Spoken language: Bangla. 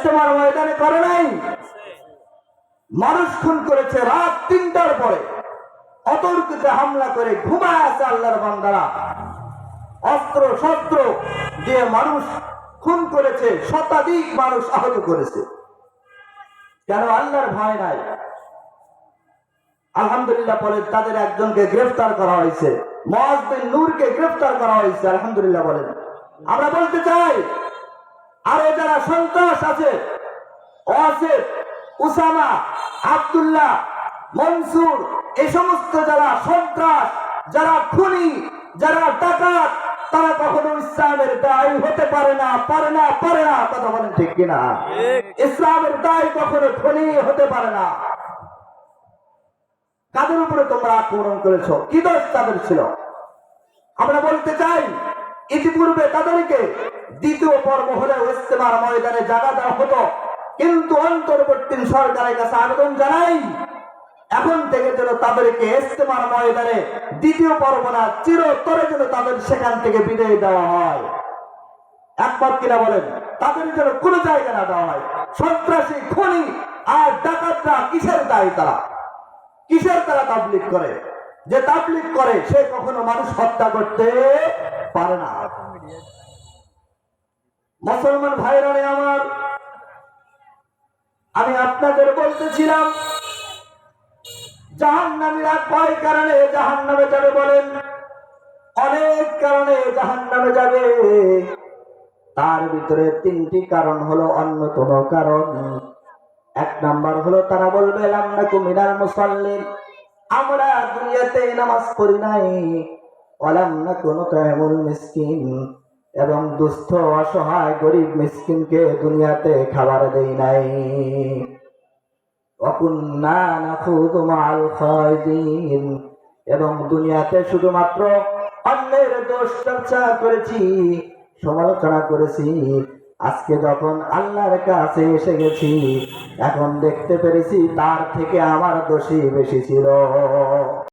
ইস্তেমার ময়দানে করে নাই। মানুষ খুন করেছে রাত তিনটার পরে। অতর্কিতে হামলা করে ঘুমায় আছে আল্লাহর বান্দারা। অস্ত্র, শস্ত্র দিয়ে মানুষ খুন করেছে, শতাধিক মানুষ আহত করেছে। কেন আল্লাহর ভয় নাই? আলহামদুলিল্লাহ বলে, তাদের একজনকে গ্রেফতার করা হয়েছে। মহাজ নূরকে গ্রেফতার করা হয়েছে, আলহামদুলিল্লাহ বলেন। আমরা বলতে চাই আরও যারা সন্ত্রাস আছে, ওয়াসিফ, উসামা, আব্দুল্লাহ, মনসুর এই সমস্ত যারা সন্ত্রাস, যারা খুনি, যারা ডাকাত, তারা কখনো ইসলামের দায়ী হতে পারে না পারে না পারে না, কথা বলেন ঠিক কিনা? ইসলামের দায় কখনো খুনি হতে পারে না। কাদের উপরে তোমরা আক্রমণ করেছ? কি দোষ তাদের ছিল? আমরা বলতে চাই ইতিপূর্বে তাদেরকে দ্বিতীয় পর্ব হলে ইস্তেমার ময়দানে জায়গা দেওয়া হতো। কিন্তু অন্তর্বর্তী সরকারের কাছে আবেদন জানাই, এখন থেকে যেন তাদেরকে ইস্তেমার ময়দানে দ্বিতীয় পর্ব না, চিরতরে যেন তাদের সেখান থেকে বিদায় দেওয়া হয়। একবার কিনা বলেন, তাদের যেন কোনো জায়গা না দেওয়া হয়। সন্ত্রাসী, খনি আর ডাকাতরা কিসের দায়ী তারা? কিসের তারা তাবলিক করে? যে তাবলিক করে, সে কখনো মানুষ হত্যা করতে পারে না। মুসলমান ভাইরা আমার, আমি আপনাদের বলতেছিলাম জাহান নামীরা কয় কারণে জাহান নামে যাবে বলেন, অনেক কারণে জাহান নামে যাবে। তার ভিতরে তিনটি কারণ হলো অন্যতম কারণ। এক নাম্বার হলো তারা বলবে লাম্না কুমিনাল মুসাল্লিন আমরা দুনিয়াতে নামাজ পড়ি নাই। অলাম না কোনো এবং দুস্থ, অসহায়, গরিব মিসকিনকে দুনিয়াতে খাবার দেই নাই। এবং দুনিয়াতে শুধুমাত্র অন্যের দোষ চর্চা করেছি, সমালোচনা করেছি। আজকে যখন আল্লাহর কাছে এসে গেছি, এখন দেখতে পেরেছি তার থেকে আমার দোষী বেশি ছিল।